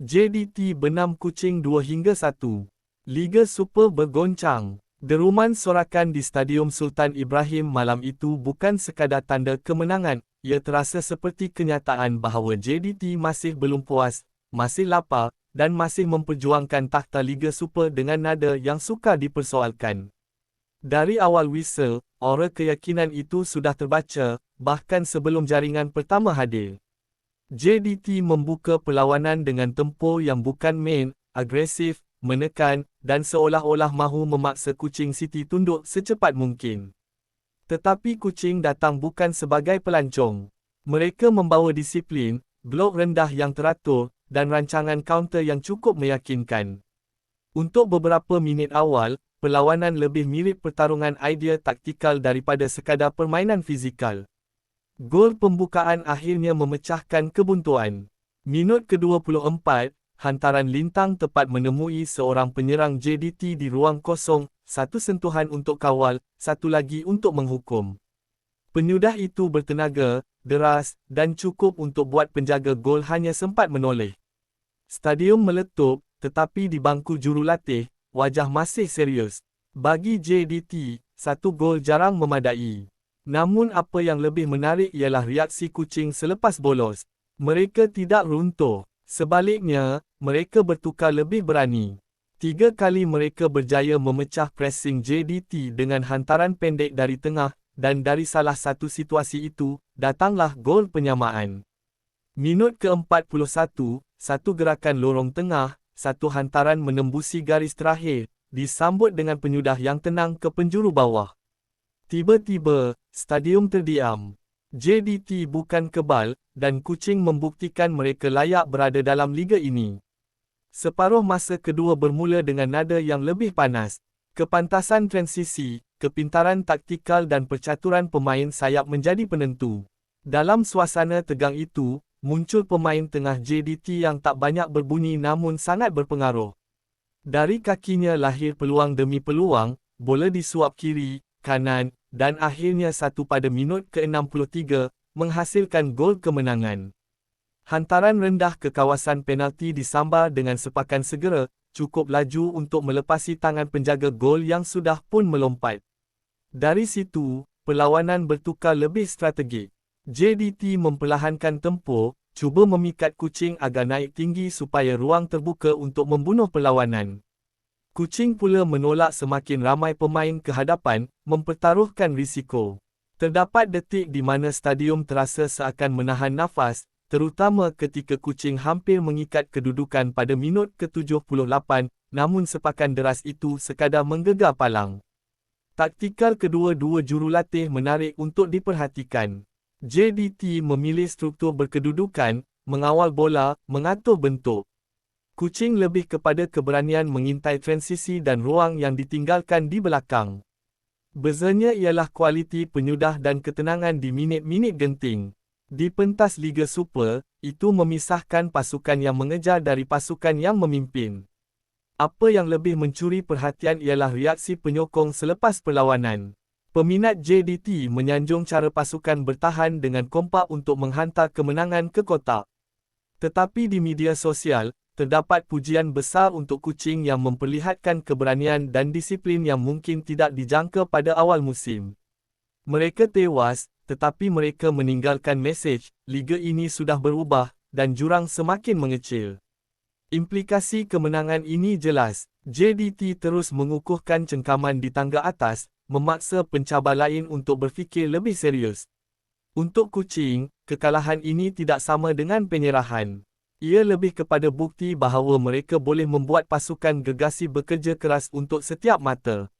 JDT benam kucing 2 hingga 1. Liga Super bergoncang. Deruman sorakan di Stadium Sultan Ibrahim malam itu bukan sekadar tanda kemenangan, ia terasa seperti kenyataan bahawa JDT masih belum puas, masih lapar, dan masih memperjuangkan takhta Liga Super dengan nada yang sukar dipersoalkan. Dari awal whistle, aura keyakinan itu sudah terbaca, bahkan sebelum jaringan pertama hadir. JDT membuka perlawanan dengan tempoh yang bukan main, agresif, menekan, dan seolah-olah mahu memaksa kucing City tunduk secepat mungkin. Tetapi kucing datang bukan sebagai pelancong. Mereka membawa disiplin, blok rendah yang teratur, dan rancangan kaunter yang cukup meyakinkan. Untuk beberapa minit awal, perlawanan lebih mirip pertarungan idea taktikal daripada sekadar permainan fizikal. Gol pembukaan akhirnya memecahkan kebuntuan. Minut ke-24, hantaran lintang tepat menemui seorang penyerang JDT di ruang kosong, satu sentuhan untuk kawal, satu lagi untuk menghukum. Penyudah itu bertenaga, deras, dan cukup untuk buat penjaga gol hanya sempat menoleh. Stadium meletup, tetapi di bangku jurulatih, wajah masih serius. Bagi JDT, satu gol jarang memadai. Namun apa yang lebih menarik ialah reaksi kucing selepas bolos. Mereka tidak runtuh. Sebaliknya, mereka bertukar lebih berani. Tiga kali mereka berjaya memecah pressing JDT dengan hantaran pendek dari tengah, dan dari salah satu situasi itu, datanglah gol penyamaan. Minut ke-41, satu gerakan lorong tengah, satu hantaran menembusi garis terakhir, disambut dengan penyudah yang tenang ke penjuru bawah. Tiba-tiba, stadium terdiam. JDT bukan kebal, dan kucing membuktikan mereka layak berada dalam liga ini. Separuh masa kedua bermula dengan nada yang lebih panas. Kepantasan transisi, kepintaran taktikal dan percaturan pemain sayap menjadi penentu. Dalam suasana tegang itu, muncul pemain tengah JDT yang tak banyak berbunyi namun sangat berpengaruh. Dari kakinya lahir peluang demi peluang, bola disuap kiri, kanan, dan akhirnya satu pada minut ke-63, menghasilkan gol kemenangan. Hantaran rendah ke kawasan penalti disambar dengan sepakan segera, cukup laju untuk melepasi tangan penjaga gol yang sudah pun melompat. Dari situ, perlawanan bertukar lebih strategik. JDT memperlahankan tempoh, cuba memikat kucing agar naik tinggi supaya ruang terbuka untuk membunuh perlawanan. Kucing pula menolak semakin ramai pemain ke hadapan, mempertaruhkan risiko. Terdapat detik di mana stadium terasa seakan menahan nafas, terutama ketika kucing hampir mengikat kedudukan pada minut ke-78, namun sepakan deras itu sekadar menggegar palang. Taktikal kedua-dua jurulatih menarik untuk diperhatikan. JDT memilih struktur berkedudukan, mengawal bola, mengatur bentuk. Kucing lebih kepada keberanian mengintai transisi dan ruang yang ditinggalkan di belakang. Bezanya ialah kualiti penyudah dan ketenangan di minit-minit genting. Di pentas Liga Super, itu memisahkan pasukan yang mengejar dari pasukan yang memimpin. Apa yang lebih mencuri perhatian ialah reaksi penyokong selepas perlawanan. Peminat JDT menyanjung cara pasukan bertahan dengan kompak untuk menghantar kemenangan ke kotak. Tetapi di media sosial, terdapat pujian besar untuk kucing yang memperlihatkan keberanian dan disiplin yang mungkin tidak dijangka pada awal musim. Mereka tewas, tetapi mereka meninggalkan mesej, liga ini sudah berubah, dan jurang semakin mengecil. Implikasi kemenangan ini jelas, JDT terus mengukuhkan cengkaman di tangga atas, memaksa pencabar lain untuk berfikir lebih serius. Untuk kucing, kekalahan ini tidak sama dengan penyerahan. Ia lebih kepada bukti bahawa mereka boleh membuat pasukan gegasi bekerja keras untuk setiap mata.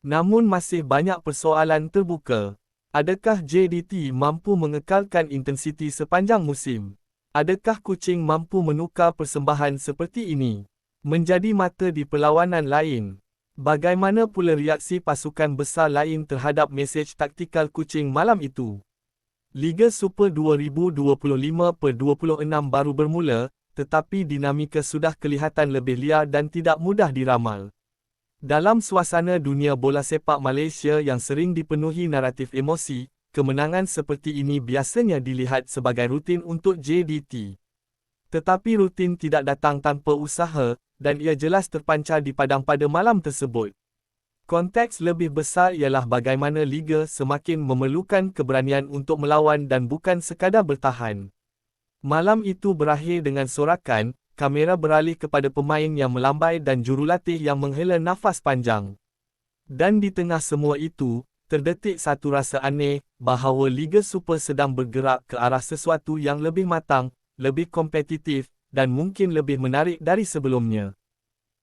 Namun masih banyak persoalan terbuka. Adakah JDT mampu mengekalkan intensiti sepanjang musim? Adakah kucing mampu menukar persembahan seperti ini? Menjadi mata di perlawanan lain. Bagaimana pula reaksi pasukan besar lain terhadap mesej taktikal kucing malam itu? Liga Super 2025 per 26 baru bermula, tetapi dinamika sudah kelihatan lebih liar dan tidak mudah diramal. Dalam suasana dunia bola sepak Malaysia yang sering dipenuhi naratif emosi, kemenangan seperti ini biasanya dilihat sebagai rutin untuk JDT. Tetapi rutin tidak datang tanpa usaha, dan ia jelas terpancar di padang pada malam tersebut. Konteks lebih besar ialah bagaimana Liga semakin memerlukan keberanian untuk melawan dan bukan sekadar bertahan. Malam itu berakhir dengan sorakan, kamera beralih kepada pemain yang melambai dan jurulatih yang menghela nafas panjang. Dan di tengah semua itu, terdetik satu rasa aneh, bahawa Liga Super sedang bergerak ke arah sesuatu yang lebih matang, lebih kompetitif, dan mungkin lebih menarik dari sebelumnya.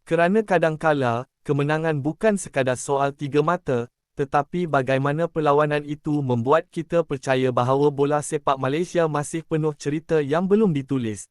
Kerana kadangkala, kemenangan bukan sekadar soal tiga mata, tetapi bagaimana perlawanan itu membuat kita percaya bahawa bola sepak Malaysia masih penuh cerita yang belum ditulis.